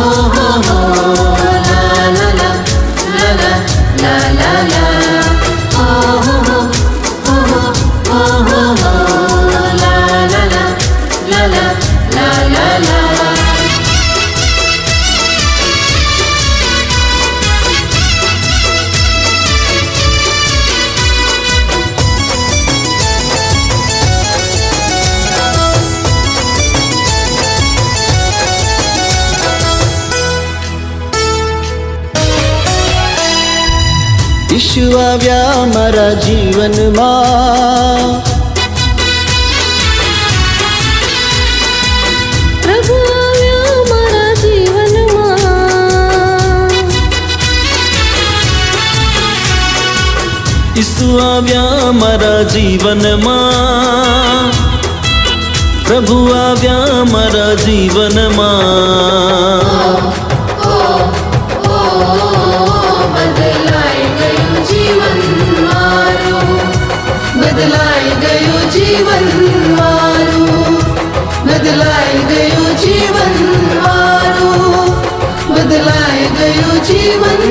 Oh. ઈશુ આવ્યા મારા જીવનમાં. ઈસુ આવ્યા મારા જીવનમાં. પ્રભુ આવ્યા મારા જીવનમાં. જીવન મારું બદલાઈ ગયું જીવન મારું બદલાઈ ગયું જીવન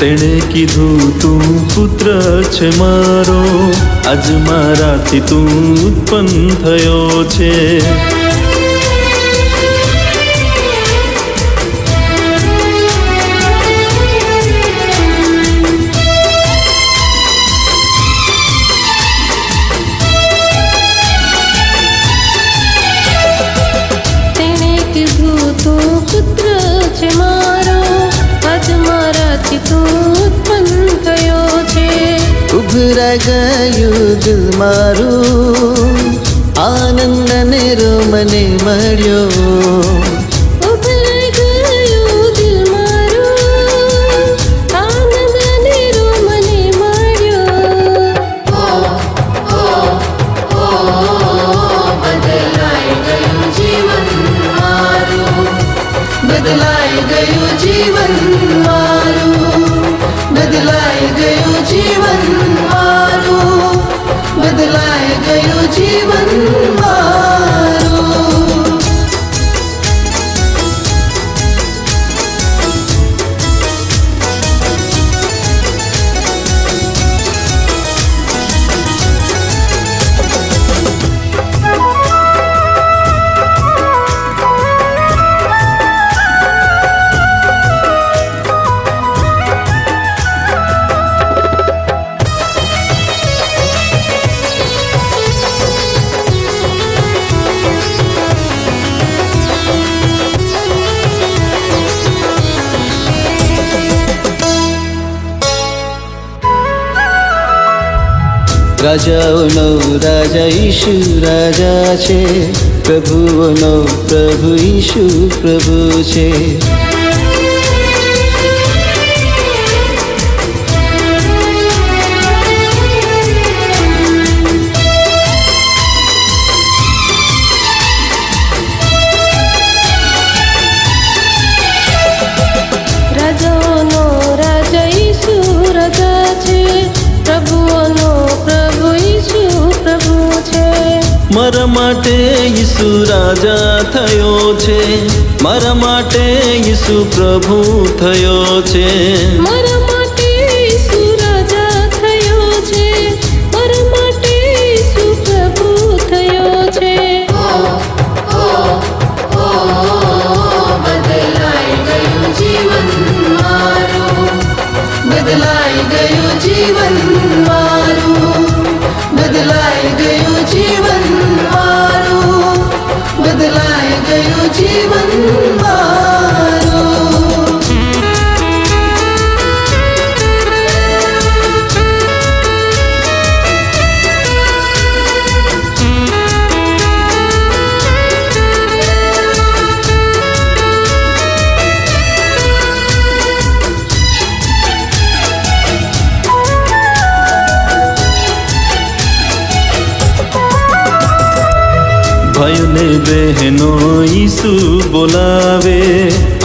તેણે કીધું તું પુત્ર છે મારો. આજ મારાથી તું ઉત્પન્ન થયો છે. ઉભરાઈ ગયું દિલ મારું આનંદ ને મને મળ્યો રાજાઓનો રાજા ઈશુ રાજા છે પ્રભુઓનો પ્રભુ ઈશુ પ્રભુ છે મારા માટે ઈસુ રાજા થયો છે. મારા માટે ઈસુ પ્રભુ થયો છે. મારા માટે ઈસુ રાજા થયો છે. મારા માટે ઈસુ પ્રભુ થયો છે. બદલાઈ ગયું જીવન બદલાઈ ગયું જીવન મારું. બદલાઈ ગયું જીવન de ભાઈઓને બહેનો ઈસુ બોલાવે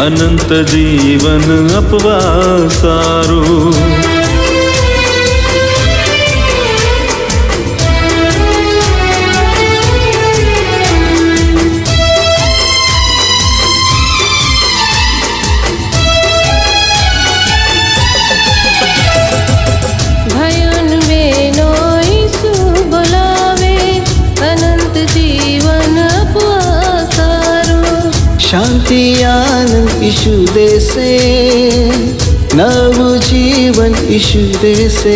અનંત જીવન અપવા સારું. શાંતિ આનંદ ઈશુ દેશે નવું જીવન ઈશુ દેશે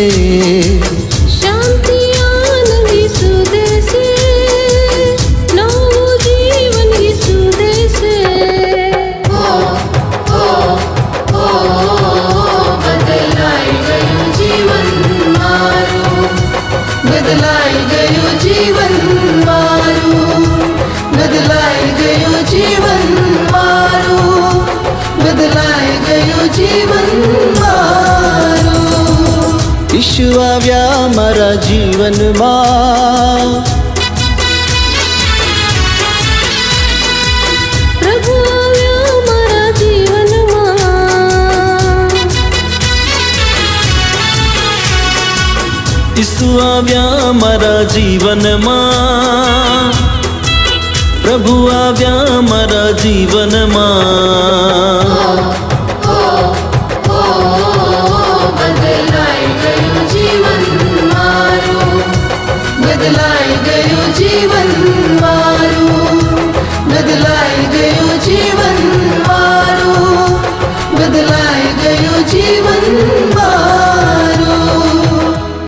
ઈશુ આવ્યા મારા જીવનમાં. ઈસુ આવ્યા મારા જીવનમાં. પ્રભુ આવ્યા મારા જીવનમાં. जीवन